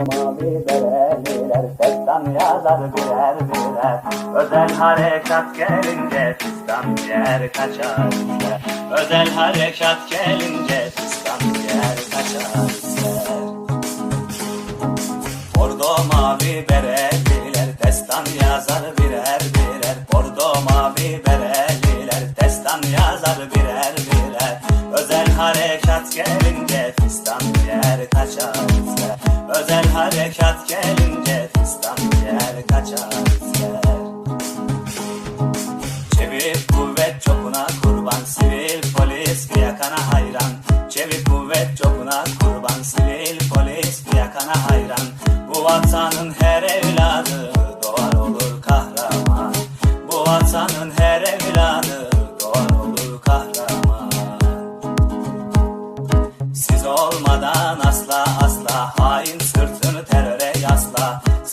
Mavi bereliler Destan yazar birer birer Özel harekat gelince Fistan yer kaçar Özel harekat gelince Fistan yer kaçar ister Bordo mavi bereliler Destan yazar birer harekat gelince Fistan yer kaçar ister Çevik kuvvet çokuna kurban Sivil polis yakana hayran. Çevik kuvvet çokuna kurban Sivil polis yakana hayran. Bu vatanın her evladı Doğar olur kahraman. Bu vatanın her evladı Doğar olur kahraman. Siz olmadan asla asla hain teröre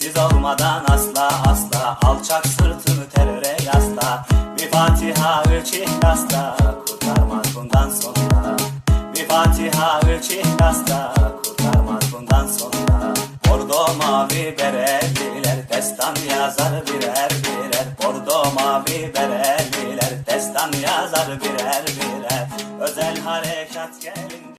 yasla Siz olmadan asla asla. Alçak sırtını teröre yasla. Bir Fatiha üç ihlasla kurtarmaz bundan sonra. Bir Fatiha üç ihlasla kurtarmaz bundan sonra. Bordo mavi bereliler destan yazar birer birer. Bordo mavi bereliler destan yazar birer birer. Özel harekat gelir